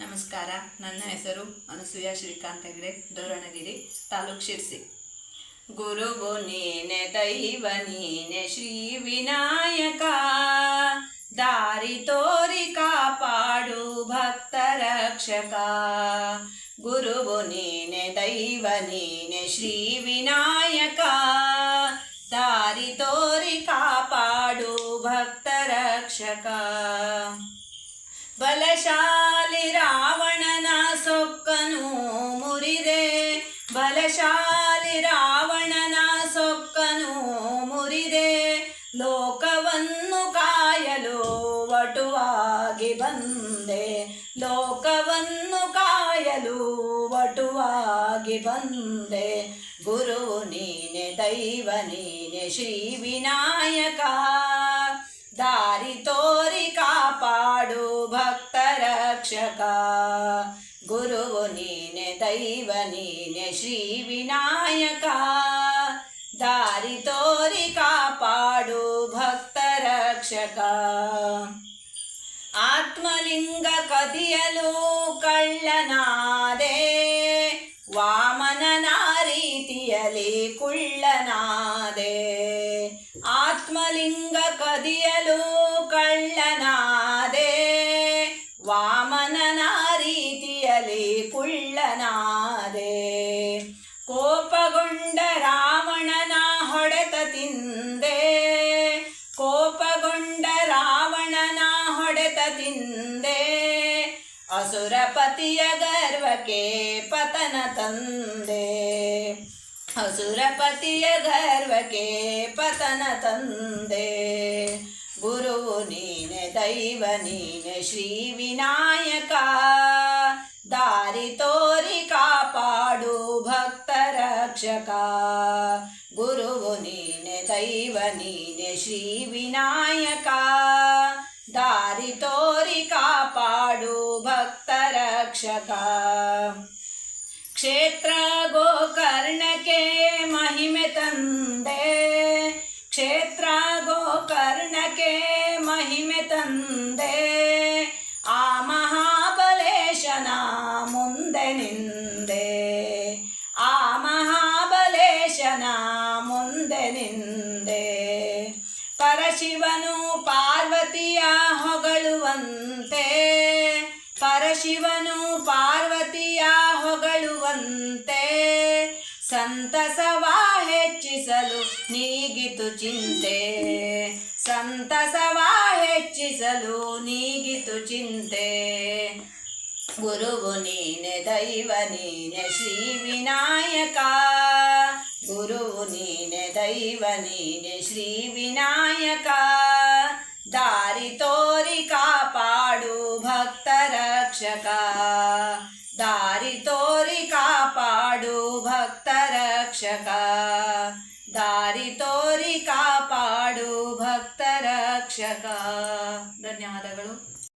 ನಮಸ್ಕಾರ. ನನ್ನ ಹೆಸರು ಅನಸೂಯ ಶ್ರೀಕಾಂತ್ ಹೆಗ್ಡೆ ದೋರಣಗಿರಿ ತಾಲೂಕ್ ಶಿರ್ಸಿ. ಗುರುವು, ನೀನೆ ದೈವ, ನೀನೆ ಶ್ರೀ ವಿನಾಯಕ. ದಾರಿ ತೋರಿ ಕಾಪಾಡು ಭಕ್ತ ರಕ್ಷಕ. ಗುರುವು, ನೀನೆ ದೈವ, ನೀನೆ ಶ್ರೀ ವಿನಾಯಕ. ದಾರಿ ತೋರಿ ಕಾಪಾಡು ಭಕ್ತ ರಕ್ಷಕ. ಬಲಶಾಲಿ ರಾವಣನ ಸೊಕ್ಕನು ಮುರಿದೆ. ಬಲಶಾಲಿ ರಾವಣನ ಸೊಕ್ಕನು ಮುರಿದೆ. ಲೋಕವನ್ನು ಕಾಯಲು ವಟುವಾಗಿ ಬಂದೆ. ಲೋಕವನ್ನು ಕಾಯಲು ವಟುವಾಗಿ ಬಂದೆ. ಗುರು ನೀನೆ ದೈವ ನೀನೆ ಶ್ರೀ ವಿನಾಯಕ. ಗುರುವು ನೀನೆ ದೈವ ನೀನೆ ಶ್ರೀ ವಿನಾಯಕ. ದಾರಿ ತೋರಿ ಕಾಪಾಡು ಭಕ್ತ ರಕ್ಷಕ. ಆತ್ಮಲಿಂಗ ಕದಿಯಲು ಕಳ್ಳನಾದೆ. ವಾಮನನ ರೀತಿಯಲ್ಲಿ ಕುಳ್ಳನಾದೆ. ಆತ್ಮಲಿಂಗ ಕದಿಯಲು ಕೋಪಗೊಂಡ ರಾವಣನ ಹೊಡೆತ ತಿಂದೆ. ಕೋಪಗೊಂಡ ರಾವಣನ ಹೊಡೆತ ತಿಂದೆ. ಅಸುರಪತಿಯ ಗರ್ವಕ್ಕೆ ಪತನ ತಂದೆ. ಅಸುರಪತಿಯ ಗರ್ವಕ್ಕೆ ಪತನ ತಂದೆ. ಗುರುವು ನೀನೆ ದೈವ, ನೀನೆ ಶ್ರೀ ವಿನಾಯಕ. ದಾರಿ ರಕ್ಷಕ ಗುರುವು ನೀನೆ ದೈವ ನೀನೆ ಶ್ರೀ ವಿನಾಯಕ ದಾರಿ ತೋರಿ ಕಾಪಾಡು ಭಕ್ತ ರಕ್ಷಕ ನಿಂದೆ. ಪರಶಿವನು ಪಾರ್ವತಿಯ ಹೊಗಳುವಂತೆ. ಪರಶಿವನು ಪಾರ್ವತಿಯ ಹೊಗಳುವಂತೆ. ಸಂತಸವ ಹೆಚ್ಚಿಸಲು ನೀಗಿತು ಚಿಂತೆ. ಸಂತಸವ ಹೆಚ್ಚಿಸಲು ನೀಗಿತು ಚಿಂತೆ. ಗುರುವು ನೀನೆ ದೈವ, ನೀನೆ ಶ್ರೀ ವಿನಾಯಕ ಗುರುವು ನೀನೆ ದೈವ ನೀನೆ ಶ್ರೀ ವಿನಾಯಕ ದಾರಿ ತೋರಿ ಕಾಪಾಡು ಭಕ್ತ ರಕ್ಷಕ ದಾರಿ ತೋರಿ ಕಾಪಾಡು ಭಕ್ತ ರಕ್ಷಕ ದಾರಿ ತೋರಿ ಕಾಪಾಡು ಭಕ್ತ ರಕ್ಷಕ ಧನ್ಯವಾದಗಳು